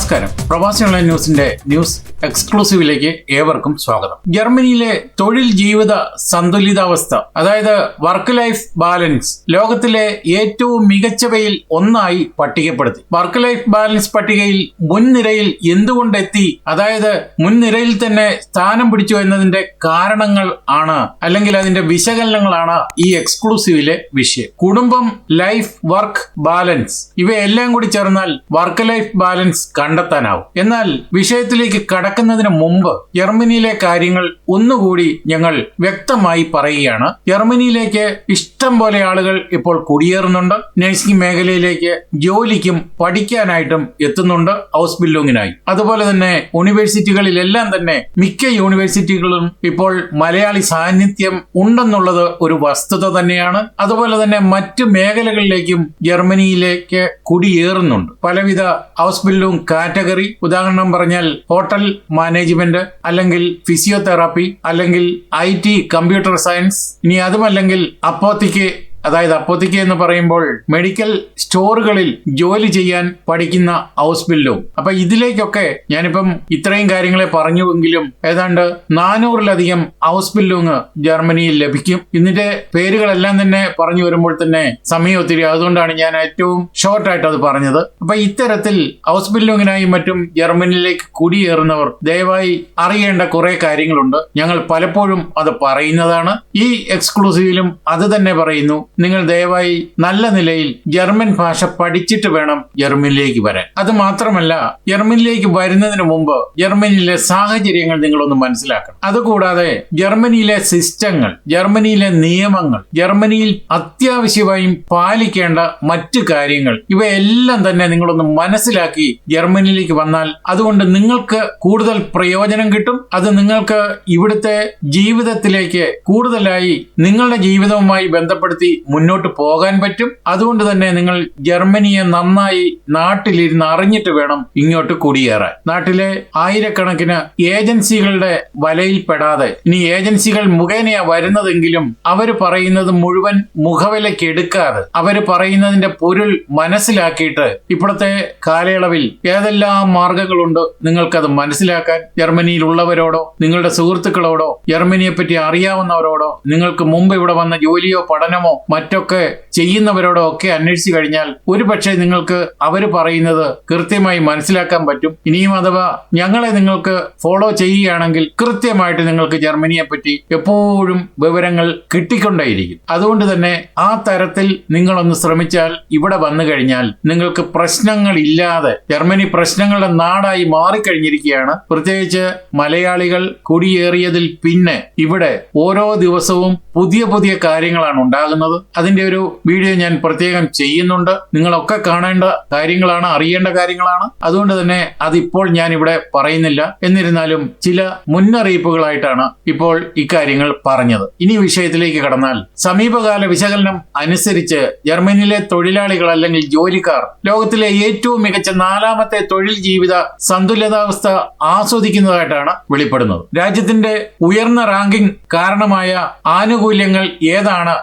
നമസ്കാരം. പ്രവാസി ഓൺലൈൻ ന്യൂസിന്റെ ന്യൂസ് എക്സ്ക്ലൂസീവിലേക്ക് ഏവർക്കും സ്വാഗതം. ജർമ്മനിയിലെ തൊഴിൽ ജീവിത സന്തുലിതാവസ്ഥ അതായത് വർക്ക് ലൈഫ് ബാലൻസ് ലോകത്തിലെ ഏറ്റവും മികച്ചവയിൽ ഒന്നായി പട്ടികപ്പെടുത്തി. വർക്ക് ലൈഫ് ബാലൻസ് പട്ടികയിൽ മുൻനിരയിൽ എന്തുകൊണ്ടെത്തി? അതായത് മുൻനിരയിൽ തന്നെ സ്ഥാനം പിടിച്ചു എന്നതിന്റെ കാരണങ്ങൾ ആണ് അല്ലെങ്കിൽ അതിന്റെ വിശകലനങ്ങളാണ് ഈ എക്സ്ക്ലൂസീവിലെ വിഷയം. കുടുംബം ലൈഫ് വർക്ക് ബാലൻസ് ഇവയെല്ലാം കൂടി ചേർന്നാൽ വർക്ക് ലൈഫ് ബാലൻസ് കണ്ടെത്താനാവും. എന്നാൽ വിഷയത്തിലേക്ക് കടക്കുന്നതിന് മുമ്പ് ജർമ്മനിയിലെ കാര്യങ്ങൾ ഒന്നുകൂടി ഞങ്ങൾ വ്യക്തമായി പറയുകയാണ്. ജർമ്മനിയിലേക്ക് ഇഷ്ടം പോലെ ആളുകൾ ഇപ്പോൾ കുടിയേറുന്നുണ്ട്. നഴ്സിംഗ് മേഖലയിലേക്ക് ജോലിക്കും പഠിക്കാനായിട്ടും എത്തുന്നുണ്ട് ഹൗസ് ബിൽഡിങ്ങിനായി അതുപോലെ തന്നെ യൂണിവേഴ്സിറ്റികളിലെല്ലാം തന്നെ മിക്ക യൂണിവേഴ്സിറ്റികളും ഇപ്പോൾ മലയാളി സാന്നിധ്യം ഉണ്ടെന്നുള്ളത് ഒരു വസ്തുത തന്നെയാണ്. അതുപോലെ തന്നെ മറ്റു മേഖലകളിലേക്കും ജർമ്മനിയിലേക്ക് കുടിയേറുന്നുണ്ട്. പലവിധ ഹൗസ് ബിൽഡിംഗ് കാറ്റഗറി. ഉദാഹരണം പറഞ്ഞാൽ ഹോട്ടൽ മാനേജ്മെന്റ് അല്ലെങ്കിൽ ഫിസിയോതെറാപ്പി അല്ലെങ്കിൽ ഐ ടി കമ്പ്യൂട്ടർ സയൻസ് ഇനി അതുമല്ലെങ്കിൽ അപ്പോത്തിക്ക് അതായത് അപ്പോത്തേക്ക് എന്ന് പറയുമ്പോൾ മെഡിക്കൽ സ്റ്റോറുകളിൽ ജോലി ചെയ്യാൻ പഠിക്കുന്ന ഹൗസ് ബിൽഡും അപ്പൊ ഇതിലേക്കൊക്കെ ഞാനിപ്പം ഇത്രയും കാര്യങ്ങളെ പറഞ്ഞുവെങ്കിലും ഏതാണ്ട് നാനൂറിലധികം ഹൗസ് ബിൽഡിങ് ജർമ്മനിയിൽ ലഭിക്കും. ഇതിന്റെ പേരുകളെല്ലാം തന്നെ പറഞ്ഞു വരുമ്പോൾ തന്നെ സമയം ഒത്തിരി. അതുകൊണ്ടാണ് ഞാൻ ഏറ്റവും ഷോർട്ടായിട്ട് അത് പറഞ്ഞത്. അപ്പൊ ഇത്തരത്തിൽ ഹൗസ് ബില്ലുങ്ങിനായി മറ്റും ജർമ്മനിയിലേക്ക് കുടിയേറുന്നവർ ദയവായി അറിയേണ്ട കുറെ കാര്യങ്ങളുണ്ട്. ഞങ്ങൾ പലപ്പോഴും അത് പറയുന്നതാണ്. ഈ എക്സ്ക്ലൂസീവിലും അത് തന്നെ പറയുന്നു. നിങ്ങൾ ദയവായി നല്ല നിലയിൽ ജർമ്മൻ ഭാഷ പഠിച്ചിട്ട് വേണം ജർമ്മനിലേക്ക് വരാൻ. അത് മാത്രമല്ല ജർമ്മനിലേക്ക് വരുന്നതിന് മുമ്പ് ജർമ്മനിയിലെ സാഹചര്യങ്ങൾ നിങ്ങളൊന്ന് മനസ്സിലാക്കണം. അതുകൂടാതെ ജർമ്മനിയിലെ സിസ്റ്റങ്ങൾ ജർമ്മനിയിലെ നിയമങ്ങൾ ജർമ്മനിയിൽ അത്യാവശ്യമായും പാലിക്കേണ്ട മറ്റു കാര്യങ്ങൾ ഇവയെല്ലാം തന്നെ നിങ്ങളൊന്ന് മനസ്സിലാക്കി ജർമ്മനിയിലേക്ക് വന്നാൽ അതുകൊണ്ട് നിങ്ങൾക്ക് കൂടുതൽ പ്രയോജനം കിട്ടും. അത് നിങ്ങൾക്ക് ഇവിടുത്തെ ജീവിതത്തിലേക്ക് കൂടുതലായി നിങ്ങളുടെ ജീവിതവുമായി ബന്ധപ്പെടുത്തി മുന്നോട്ട് പോകാൻ പറ്റും. അതുകൊണ്ട് തന്നെ നിങ്ങൾ ജർമ്മനിയെ നന്നായി നാട്ടിലിരുന്ന് അറിഞ്ഞിട്ട് വേണം ഇങ്ങോട്ട് കുടിയേറാൻ. നാട്ടിലെ ആയിരക്കണക്കിന് ഏജൻസികളുടെ വലയിൽപ്പെടാതെ ഇനി ഏജൻസികൾ മുഖേനയാ വരുന്നതെങ്കിലും അവർ പറയുന്നത് മുഴുവൻ മുഖവിലയ്ക്ക് എടുക്കാതെ അവർ പറയുന്നതിന്റെ പൊരുൾ മനസ്സിലാക്കിയിട്ട് ഇപ്പോഴത്തെ കാലയളവിൽ ഏതെല്ലാം മാർഗങ്ങളുണ്ട് നിങ്ങൾക്കത് മനസ്സിലാക്കാൻ? ജർമ്മനിയിലുള്ളവരോടോ നിങ്ങളുടെ സുഹൃത്തുക്കളോടോ ജർമ്മനിയെ പറ്റി അറിയാവുന്നവരോടോ നിങ്ങൾക്ക് മുമ്പ് ഇവിടെ വന്ന ജോലിയോ പഠനമോ മറ്റൊക്കെ ചെയ്യുന്നവരോടോ ഒക്കെ അന്വേഷിച്ചു കഴിഞ്ഞാൽ ഒരു പക്ഷേ നിങ്ങൾക്ക് അവർ പറയുന്നത് കൃത്യമായി മനസ്സിലാക്കാൻ പറ്റും. ഇനിയും അഥവാ ഞങ്ങളെ നിങ്ങൾക്ക് ഫോളോ ചെയ്യുകയാണെങ്കിൽ കൃത്യമായിട്ട് നിങ്ങൾക്ക് ജർമ്മനിയെ പറ്റി എപ്പോഴും വിവരങ്ങൾ കിട്ടിക്കൊണ്ടേയിരിക്കും. അതുകൊണ്ട് തന്നെ ആ തരത്തിൽ നിങ്ങളൊന്ന് ശ്രമിച്ചാൽ ഇവിടെ വന്നു കഴിഞ്ഞാൽ നിങ്ങൾക്ക് പ്രശ്നങ്ങൾ ഇല്ലാതെ ജർമ്മനി പ്രശ്നങ്ങളുടെ നാടായി മാറിക്കഴിഞ്ഞിരിക്കുകയാണ്. പ്രത്യേകിച്ച് മലയാളികൾ കുടിയേറിയതിൽ പിന്നെ ഇവിടെ ഓരോ ദിവസവും പുതിയ പുതിയ കാര്യങ്ങളാണ് ഉണ്ടാകുന്നത്. അതിന്റെ ഒരു വീഡിയോ ഞാൻ പ്രത്യേകം ചെയ്യുന്നുണ്ട്. നിങ്ങളൊക്കെ കാണേണ്ട കാര്യങ്ങളാണ് അറിയേണ്ട കാര്യങ്ങളാണ്. അതുകൊണ്ട് തന്നെ അതിപ്പോൾ ഞാൻ ഇവിടെ പറയുന്നില്ല. എന്നിരുന്നാലും ചില മുന്നറിയിപ്പുകളായിട്ടാണ് ഇപ്പോൾ ഇക്കാര്യങ്ങൾ പറഞ്ഞത്. ഇനി വിഷയത്തിലേക്ക് കടന്നാൽ സമീപകാല വിശകലനം അനുസരിച്ച് ജർമ്മനിയിലെ തൊഴിലാളികൾ അല്ലെങ്കിൽ ജോലിക്കാർ ലോകത്തിലെ ഏറ്റവും മികച്ച നാലാമത്തെ തൊഴിൽ ജീവിത സന്തുലിതാവസ്ഥ ആസ്വദിക്കുന്നതായിട്ടാണ് വെളിപ്പെടുന്നത്. രാജ്യത്തിന്റെ ഉയർന്ന റാങ്കിംഗ് കാരണമായ ആനുകൂല്യങ്ങൾ ഏതാണ്?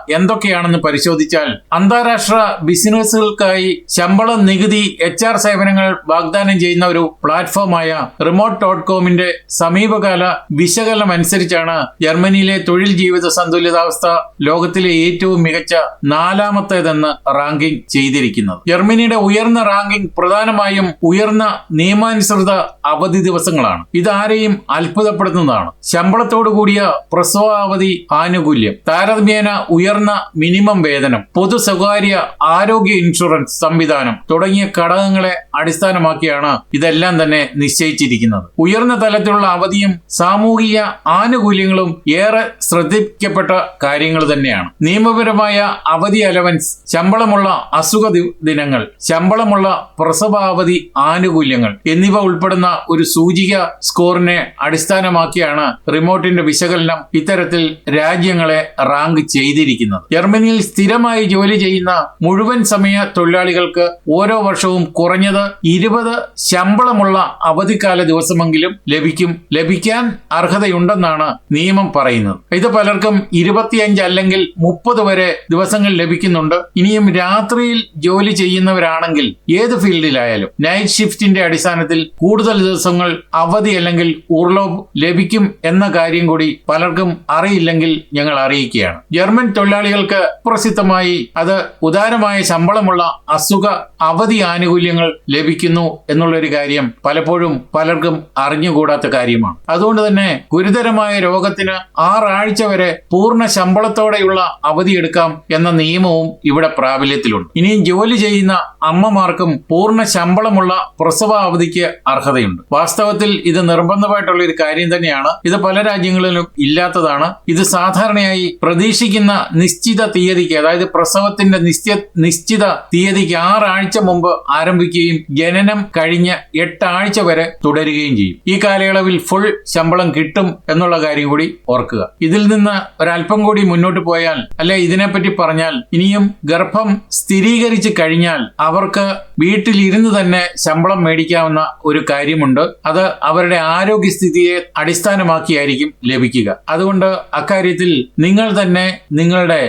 എന്തൊക്കെയാണെന്ന് പരിശോധിച്ചാൽ അന്താരാഷ്ട്ര ബിസിനസ്സുകൾക്കായി ശമ്പള നികുതി എച്ച് ആർ സേവനങ്ങൾ വാഗ്ദാനം ചെയ്യുന്ന ഒരു പ്ലാറ്റ്ഫോമായ റിമോട്ട് ഡോട്ട് കോമിന്റെ സമീപകാല വിശകലനം അനുസരിച്ചാണ് ജർമ്മനിയിലെ തൊഴിൽ ജീവിത സന്തുലിതാവസ്ഥ ലോകത്തിലെ ഏറ്റവും മികച്ച നാലാമത്തേതെന്ന് റാങ്കിംഗ് ചെയ്തിരിക്കുന്നത്. ജർമ്മനിയുടെ ഉയർന്ന റാങ്കിംഗ് പ്രധാനമായും ഉയർന്ന നിയമാനുസൃത അവധി ദിവസങ്ങളാണ്. ഇതാരെയും അത്ഭുതപ്പെടുത്തുന്നതാണ്. ശമ്പളത്തോടു കൂടിയ പ്രസവ അവധി ആനുകൂല്യം. താരതമ്യേന ഉയർന്ന മിനിമം വേതനം പൊതു സ്വകാര്യ ആരോഗ്യ ഇൻഷുറൻസ് സംവിധാനം തുടങ്ങിയ ഘടകങ്ങളെ അടിസ്ഥാനമാക്കിയാണ് ഇതെല്ലാം തന്നെ നിശ്ചയിച്ചിരിക്കുന്നത്. ഉയർന്ന തലത്തിലുള്ള അവധിയും സാമൂഹിക ആനുകൂല്യങ്ങളും ഏറെ ശ്രദ്ധിക്കപ്പെട്ട കാര്യങ്ങൾ തന്നെയാണ്. നിയമപരമായ അവധി അലവൻസ് ശമ്പളമുള്ള അസുഖ ദിനങ്ങൾ ശമ്പളമുള്ള പ്രസവാവധി ആനുകൂല്യങ്ങൾ എന്നിവ ഉൾപ്പെടുന്ന ഒരു സൂചിക സ്കോറിനെ അടിസ്ഥാനമാക്കിയാണ് റിമോട്ടിന്റെ വിശകലനം ഇത്തരത്തിൽ രാജ്യങ്ങളെ റാങ്ക് ചെയ്തിരിക്കുന്നത്. ജർമ്മനി ജർമ്മനിയിൽ സ്ഥിരമായി ജോലി ചെയ്യുന്ന മുഴുവൻ സമയ തൊഴിലാളികൾക്ക് ഓരോ വർഷവും കുറഞ്ഞത് ഇരുപത് ശമ്പളമുള്ള അവധിക്കാല ദിവസമെങ്കിലും ലഭിക്കും ലഭിക്കാൻ അർഹതയുണ്ടെന്നാണ് നിയമം പറയുന്നത്. ഇത് പലർക്കും ഇരുപത്തിയഞ്ച് അല്ലെങ്കിൽ മുപ്പത് വരെ ദിവസങ്ങൾ ലഭിക്കുന്നുണ്ട്. ഇനിയും രാത്രിയിൽ ജോലി ചെയ്യുന്നവരാണെങ്കിൽ ഏത് ഫീൽഡിലായാലും നൈറ്റ് ഷിഫ്റ്റിന്റെ അടിസ്ഥാനത്തിൽ കൂടുതൽ ദിവസങ്ങൾ അവധി അല്ലെങ്കിൽ ഉർലോബ് ലഭിക്കും എന്ന കാര്യം കൂടി പലർക്കും അറിയില്ലെങ്കിൽ ഞങ്ങൾ അറിയിക്കുകയാണ്. ജർമ്മൻ തൊഴിലാളികൾക്ക് പ്രസിദ്ധമായി. അത് ഉദാരമായ ശമ്പളമുള്ള അസുഖ അവധി ആനുകൂല്യങ്ങൾ ലഭിക്കുന്നു എന്നുള്ളൊരു കാര്യം പലപ്പോഴും പലർക്കും അറിഞ്ഞുകൂടാത്ത കാര്യമാണ്. അതുകൊണ്ട് തന്നെ ഗുരുതരമായ രോഗത്തിന് ആറാഴ്ച വരെ പൂർണ ശമ്പളത്തോടെയുള്ള അവധി എടുക്കാം എന്ന നിയമവും ഇവിടെ പ്രാബല്യത്തിലുണ്ട്. ഇനിയും ജോലി ചെയ്യുന്ന അമ്മമാർക്കും പൂർണ ശമ്പളമുള്ള പ്രസവ അവധിക്ക് അർഹതയുണ്ട്. വാസ്തവത്തിൽ ഇത് നിർബന്ധമായിട്ടുള്ള ഒരു കാര്യം തന്നെയാണ്. ഇത് പല രാജ്യങ്ങളിലും ഇല്ലാത്തതാണ്. ഇത് സാധാരണയായി പ്രതീക്ഷിക്കുന്ന നിശ്ചിത തീയതിക്ക് അതായത് പ്രസവത്തിന്റെ നിശ്ചയ നിശ്ചിത തീയതിക്ക് ആറാഴ്ച മുമ്പ് ആരംഭിക്കുകയും ജനനം കഴിഞ്ഞ എട്ടാഴ്ച വരെ തുടരുകയും ചെയ്യും. ഈ കാലയളവിൽ ഫുൾ ശമ്പളം കിട്ടും എന്നുള്ള കാര്യം കൂടി ഓർക്കുക. ഇതിൽ നിന്ന് ഒരല്പം കൂടി മുന്നോട്ട് പോയാൽ അല്ലെ ഇതിനെപ്പറ്റി പറഞ്ഞാൽ ഇനിയും ഗർഭം സ്ഥിരീകരിച്ചു കഴിഞ്ഞാൽ അവർക്ക് വീട്ടിലിരുന്ന് തന്നെ ശമ്പളം മേടിക്കാവുന്ന ഒരു കാര്യമുണ്ട്. അത് അവരുടെ ആരോഗ്യസ്ഥിതിയെ അടിസ്ഥാനമാക്കിയായിരിക്കും ലഭിക്കുക. അതുകൊണ്ട് അക്കാര്യത്തിൽ നിങ്ങൾ തന്നെ നിങ്ങളുടെ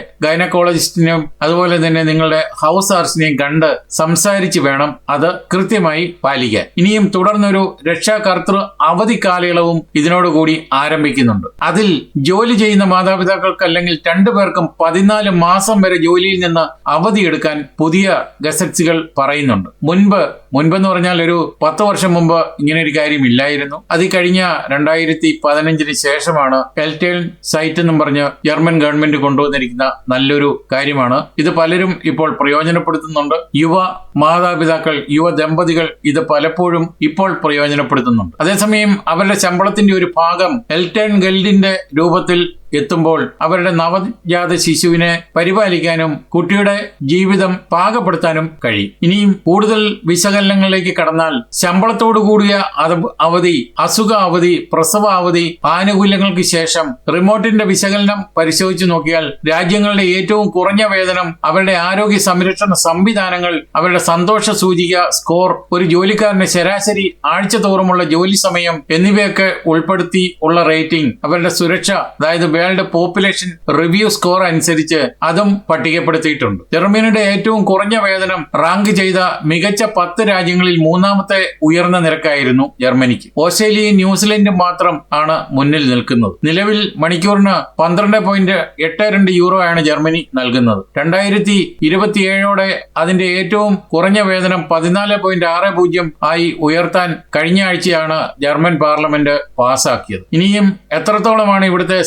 ഗൈനക്കോളജിസ്റ്റിനെയും അതുപോലെ തന്നെ നിങ്ങളുടെ ഹൗസ് ആർസിനെയും കണ്ട് സംസാരിച്ച് വേണം അത് കൃത്യമായി പാലിക്കാൻ. ഇനിയും തുടർന്നൊരു രക്ഷാകർത്തൃ അവധി കാലയളവും ഇതിനോടുകൂടി ആരംഭിക്കുന്നുണ്ട്. അതിൽ ജോലി ചെയ്യുന്ന മാതാപിതാക്കൾക്ക് അല്ലെങ്കിൽ രണ്ടുപേർക്കും പതിനാല് മാസം വരെ ജോലിയിൽ നിന്ന് അവധിയെടുക്കാൻ പുതിയ ഗസറ്റ്സുകൾ പറയുന്നുണ്ട്. മുൻപ് മുൻപെന്ന് പറഞ്ഞാൽ ഒരു പത്ത് വർഷം മുമ്പ് ഇങ്ങനെ ഒരു കാര്യം ഇല്ലായിരുന്നു. അത് കഴിഞ്ഞ രണ്ടായിരത്തി പതിനഞ്ചിന് ശേഷമാണ് എൽറ്റേൺ സൈറ്റ് എന്നും പറഞ്ഞ് ജർമ്മൻ ഗവൺമെന്റ് കൊണ്ടുവന്നിരിക്കുന്ന നല്ലൊരു കാര്യമാണ്. ഇത് പലരും ഇപ്പോൾ പ്രയോജനപ്പെടുത്തുന്നുണ്ട്. യുവ മാതാപിതാക്കൾ യുവ ദമ്പതികൾ ഇത് പലപ്പോഴും ഇപ്പോൾ പ്രയോജനപ്പെടുത്തുന്നുണ്ട്. അതേസമയം അവരുടെ ശമ്പളത്തിന്റെ ഒരു ഭാഗം എൽറ്റേൺ ഗൽഡിന്റെ രൂപത്തിൽ എത്തുമ്പോൾ അവരുടെ നവജാത ശിശുവിനെ പരിപാലിക്കാനും കുട്ടിയുടെ ജീവിതം പാകപ്പെടുത്താനും കഴിയും. ഇനിയും കൂടുതൽ വിശകലനങ്ങളിലേക്ക് കടന്നാൽ ശമ്പളത്തോടു കൂടിയ അവധി അസുഖ അവധി പ്രസവ അവധി ആനുകൂല്യങ്ങൾക്ക് ശേഷം റിമോട്ടിന്റെ വിശകലനം പരിശോധിച്ചു നോക്കിയാൽ രാജ്യങ്ങളുടെ ഏറ്റവും കുറഞ്ഞ വേതനം അവരുടെ ആരോഗ്യ സംരക്ഷണ സംവിധാനങ്ങൾ അവരുടെ സന്തോഷ സൂചിക സ്കോർ ഒരു ജോലിക്കാരന്റെ ശരാശരി ആഴ്ച തോറുമുള്ള ജോലി സമയം എന്നിവയൊക്കെ ഉൾപ്പെടുത്തി ഉള്ള റേറ്റിംഗ് അവരുടെ സുരക്ഷ അതായത് വേൾഡ് പോപ്പുലേഷൻ റിവ്യൂ സ്കോർ അനുസരിച്ച് അതും പട്ടികപ്പെടുത്തിയിട്ടുണ്ട്. ജർമ്മനിയുടെ ഏറ്റവും കുറഞ്ഞ വേതനം റാങ്ക് ചെയ്ത മികച്ച പത്ത് രാജ്യങ്ങളിൽ മൂന്നാമത്തെ ഉയർന്ന നിരക്കായിരുന്നു ജർമ്മനിക്ക്. ഓസ്ട്രേലിയയും ന്യൂസിലൻഡും മാത്രം ആണ് മുന്നിൽ നിൽക്കുന്നത്. നിലവിൽ മണിക്കൂറിന് പന്ത്രണ്ട് പോയിന്റ് എട്ട് രണ്ട് യൂറോ ആണ് ജർമ്മനി നൽകുന്നത്. രണ്ടായിരത്തി ഇരുപത്തിയേഴോടെ അതിന്റെ ഏറ്റവും കുറഞ്ഞ വേതനം പതിനാല് പോയിന്റ് ആറ് പൂജ്യം ആയി ഉയർത്താൻ കഴിഞ്ഞ ആഴ്ചയാണ് ജർമ്മൻ പാർലമെന്റ് പാസാക്കിയത്. ഇനിയും എത്രത്തോളമാണ് ഇവിടുത്തെ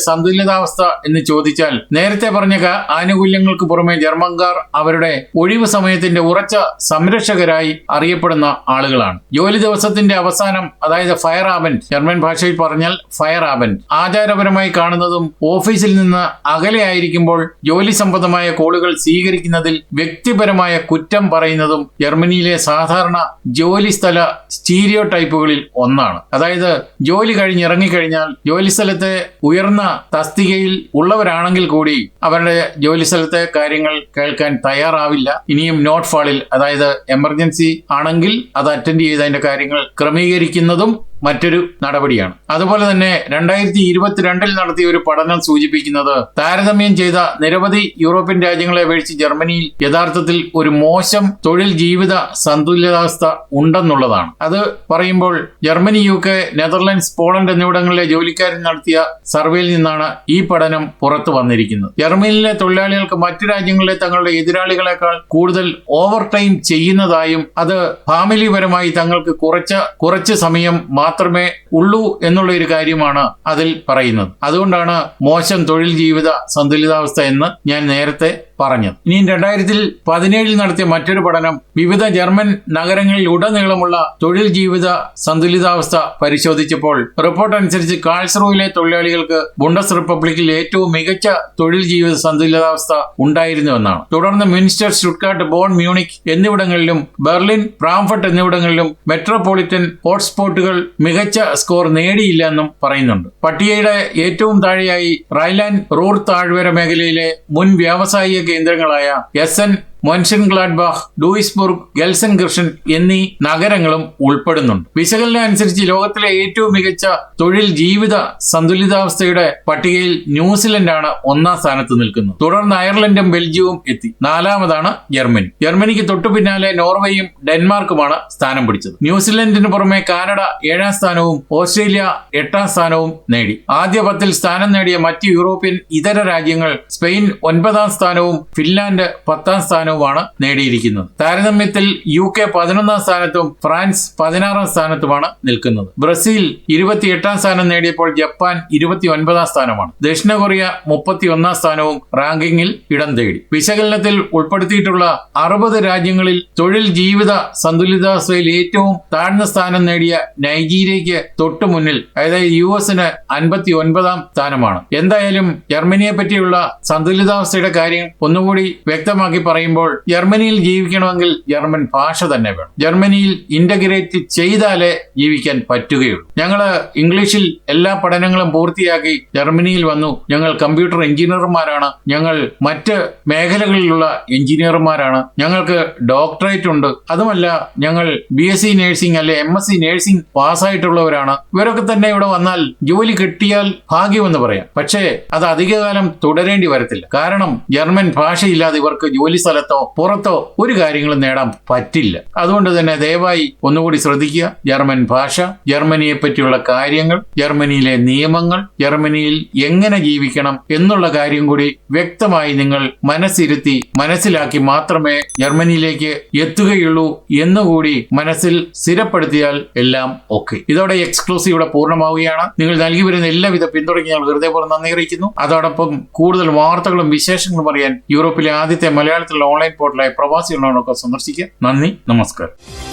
സന്തുലിതാവസ്ഥ എന്ന് ചോദിച്ചാൽ നേരത്തെ പറഞ്ഞ ആനുകൂല്യങ്ങൾക്ക് പുറമെ ജർമ്മൻകാർ അവരുടെ ഒഴിവ് സമയത്തിന്റെ ഉറച്ച സംരക്ഷകരായി അറിയപ്പെടുന്ന ആളുകളാണ്. ജോലി ദിവസത്തിന്റെ അവസാനം അതായത് ഫയർ ആബൻ ജർമ്മൻ ഭാഷയിൽ പറഞ്ഞാൽ ഫയർ ആബൻ ആചാരപരമായി കാണുന്നതും ഓഫീസിൽ നിന്ന് അകലെയായിരിക്കുമ്പോൾ ജോലി സംബന്ധമായ കോളുകൾ സ്വീകരിക്കുന്നതിൽ വ്യക്തിപരമായ കുറ്റം പറയുന്നതും ജർമ്മനിയിലെ സാധാരണ ജോലി സ്ഥല സ്റ്റീരിയോ ടൈപ്പുകളിൽ ഒന്നാണ്. അതായത് ജോലി കഴിഞ്ഞ് ഇറങ്ങിക്കഴിഞ്ഞാൽ ജോലി സ്ഥലത്തെ ഉയർന്ന തസ്തികയിൽ ഉള്ളവരാണെങ്കിൽ കൂടി അവരുടെ ജോലി സ്ഥലത്തെ കാര്യങ്ങൾ കേൾക്കാൻ തയ്യാറാവില്ല. ഇനിയും നോട്ട് ഫാളിൽ അതായത് എമർജൻസി ആണെങ്കിൽ അത് അറ്റൻഡ് ചെയ്ത് അതിന്റെ കാര്യങ്ങൾ ക്രമീകരിക്കുന്നതും മറ്റൊരു നടപടിയാണ്. അതുപോലെ തന്നെ രണ്ടായിരത്തി ഇരുപത്തിരണ്ടിൽ നടത്തിയ ഒരു പഠനം സൂചിപ്പിക്കുന്നത് താരതമ്യം ചെയ്ത നിരവധി യൂറോപ്യൻ രാജ്യങ്ങളെ അപേക്ഷിച്ച് ജർമ്മനിയിൽ യഥാർത്ഥത്തിൽ ഒരു മോശം തൊഴിൽ ജീവിത സന്തുലിതാവസ്ഥ ഉണ്ടെന്നുള്ളതാണ്. അത് പറയുമ്പോൾ Germany U K Netherlands Poland എന്നിവിടങ്ങളിലെ ജോലിക്കാരൻ നടത്തിയ സർവേയിൽ നിന്നാണ് ഈ പഠനം പുറത്തു വന്നിരിക്കുന്നത്. ജർമ്മനിയിലെ തൊഴിലാളികൾക്ക് മറ്റു രാജ്യങ്ങളിലെ തങ്ങളുടെ എതിരാളികളെക്കാൾ കൂടുതൽ ഓവർ ടൈം ചെയ്യുന്നതായും അത് ഫാമിലിപരമായി തങ്ങൾക്ക് കുറച്ച് കുറച്ച് സമയം മാത്രമേ ഉള്ളൂ എന്നുള്ള ഒരു കാര്യമാണ് അതിൽ പറയുന്നത്. അതുകൊണ്ടാണ് മോശം തൊഴിൽ ജീവിത സന്തുലിതാവസ്ഥ എന്ന് ഞാൻ നേരത്തെ പറഞ്ഞത് ഇനി രണ്ടായിരത്തിൽ പതിനേഴിൽ നടത്തിയ മറ്റൊരു പഠനം വിവിധ ജർമ്മൻ നഗരങ്ങളിൽ ഉടനീളമുള്ള തൊഴിൽ ജീവിത സന്തുലിതാവസ്ഥ പരിശോധിച്ചപ്പോൾ റിപ്പോർട്ട് അനുസരിച്ച് കാൾസ്റോയിലെ തൊഴിലാളികൾക്ക് ബുണ്ടസ് റിപ്പബ്ലിക്കിൽ ഏറ്റവും മികച്ച തൊഴിൽ ജീവിത സന്തുലിതാവസ്ഥ ഉണ്ടായിരുന്നുവെന്നാണ് തുടർന്ന് മിനിസ്റ്റർ ഷുട്ട്കാട്ട് ബോൺ മ്യൂണിക് എന്നിവിടങ്ങളിലും ബെർലിൻ ബ്രാംഫർട്ട് എന്നിവിടങ്ങളിലും മെട്രോപൊളിറ്റൻ ഹോട്ട്സ്പോട്ടുകൾ മികച്ച സ്കോർ നേടിയില്ല എന്നും പറയുന്നുണ്ട്. പട്ടികയുടെ ഏറ്റവും താഴെയായി റൈലാൻഡ് റൂർ താഴ്വര മേഖലയിലെ മുൻ വ്യാവസായിക കേന്ദ്രങ്ങളായ എസ് എൻ മൊൻഷൻഗ്ലാഡ്ബാഹ് ലൂയിസ്ബുർഗ് ഗെൽസൻഗിർഷൻ എന്നീ നഗരങ്ങളും ഉൾപ്പെടുന്നുണ്ട്. വിശകലനം അനുസരിച്ച് ലോകത്തിലെ ഏറ്റവും മികച്ച തൊഴിൽ ജീവിത സന്തുലിതാവസ്ഥയുടെ പട്ടികയിൽ ന്യൂസിലൻഡാണ് ഒന്നാം സ്ഥാനത്ത് നിൽക്കുന്നത്. തുടർന്ന് അയർലൻഡും ബെൽജിയവും എത്തി. നാലാമതാണ് ജർമ്മനി. ജർമ്മനിക്ക് തൊട്ടു പിന്നാലെ നോർവേയും ഡെൻമാർക്കുമാണ് സ്ഥാനം പിടിച്ചത്. ന്യൂസിലൻഡിന് പുറമെ കാനഡ ഏഴാം സ്ഥാനവും ഓസ്ട്രേലിയ എട്ടാം സ്ഥാനവും നേടി. ആദ്യ പത്തിൽ സ്ഥാനം നേടിയ മറ്റ് യൂറോപ്യൻ ഇതര രാജ്യങ്ങൾ സ്പെയിൻ ഒൻപതാം സ്ഥാനവും ഫിൻലാൻഡ് പത്താം സ്ഥാനവുമാണ് നേടിയിരിക്കുന്നത്. താരതമ്യത്തിൽ യു കെ പതിനൊന്നാം സ്ഥാനത്തും ഫ്രാൻസ് പതിനാറാം സ്ഥാനത്തുമാണ് നിൽക്കുന്നത്. ബ്രസീൽ ഇരുപത്തിയെട്ടാം സ്ഥാനം നേടിയപ്പോൾ ജപ്പാൻ ഇരുപത്തി ഒൻപതാം സ്ഥാനമാണ്. ദക്ഷിണ കൊറിയ മുപ്പത്തി ഒന്നാം സ്ഥാനവും റാങ്കിങ്ങിൽ ഇടം തേടി. വിശകലനത്തിൽ ഉൾപ്പെടുത്തിയിട്ടുള്ള അറുപത് രാജ്യങ്ങളിൽ തൊഴിൽ ജീവിത സന്തുലിതാവസ്ഥയിൽ ഏറ്റവും താഴ്ന്ന സ്ഥാനം നേടിയ നൈജീരിയയ്ക്ക് തൊട്ടു മുന്നിൽ അതായത് യു എസിന് അൻപത്തി ഒൻപതാം സ്ഥാനമാണ്. എന്തായാലും ജർമ്മനിയെ പറ്റിയുള്ള സന്തുലിതാവസ്ഥയുടെ കാര്യം ഒന്നുകൂടി വ്യക്തമാക്കി പറയുമ്പോൾ ജർമ്മനിയിൽ ജീവിക്കണമെങ്കിൽ ജർമ്മൻ ഭാഷ തന്നെ വേണം. ജർമ്മനിയിൽ ഇന്റഗ്രേറ്റ് ചെയ്താലേ ജീവിക്കാൻ പറ്റുകയുള്ളൂ. ഞങ്ങൾ ഇംഗ്ലീഷിൽ എല്ലാ പഠനങ്ങളും പൂർത്തിയാക്കി ജർമ്മനിയിൽ വന്നു. ഞങ്ങൾ കമ്പ്യൂട്ടർ എഞ്ചിനീയർമാരാണ് ഞങ്ങൾ മറ്റ് മേഖലകളിലുള്ള എഞ്ചിനീയർമാരാണ് ഞങ്ങൾക്ക് ഡോക്ടറേറ്റ് ഉണ്ട്. അതുമല്ല ഞങ്ങൾ ബി എസ് സി നഴ്സിംഗ് അല്ലെ എം എസ് സി നഴ്സിംഗ് പാസ്സായിട്ടുള്ളവരാണ്. ഇവരൊക്കെ തന്നെ ഇവിടെ വന്നാൽ ജോലി കിട്ടിയാൽ ഭാഗ്യമെന്ന് പറയാം. പക്ഷേ അത് അധികകാലം തുടരേണ്ടി വരത്തില്ല. കാരണം ജർമ്മൻ ഭാഷയില്ലാതെ ഇവർക്ക് ജോലി സ്ഥലത്തോ പുറത്തോ ഒരു കാര്യങ്ങളും നേടാൻ പറ്റില്ല. അതുകൊണ്ട് തന്നെ ദയവായി ഒന്നുകൂടി ശ്രദ്ധിക്കുക. ജർമ്മൻ ഭാഷ ജർമ്മനിയെ പറ്റിയുള്ള കാര്യങ്ങൾ ജർമ്മനിയിലെ നിയമങ്ങൾ ജർമ്മനിയിൽ എങ്ങനെ ജീവിക്കണം എന്നുള്ള കാര്യം കൂടി വ്യക്തമായി നിങ്ങൾ മനസ്സിരുത്തി മനസ്സിലാക്കി മാത്രമേ ജർമ്മനിയിലേക്ക് എത്തുകയുള്ളൂ എന്നുകൂടി മനസ്സിൽ സ്ഥിരപ്പെടുത്തിയാൽ എല്ലാം ഓക്കെ. ഇതോടെ എക്സ്ക്ലൂസീവ് ഇവിടെ പൂർണമാവുകയാണ്. നിങ്ങൾ നൽകി വരുന്ന എല്ലാവിധ പിന്തുണയ്ക്ക് ഞങ്ങൾ ഹൃദയപൂർവം നന്ദി അറിയിക്കുന്നു. അതോടൊപ്പം കൂടുതൽ വാർത്തകളും വിശേഷങ്ങളും അറിയാൻ യൂറോപ്പിലെ ആദ്യത്തെ മലയാളത്തിലുള്ള ഓൺലൈൻ പോർട്ടലായ പ്രവാസി സന്ദർശിക്കുക. നന്ദി നമസ്കാരം.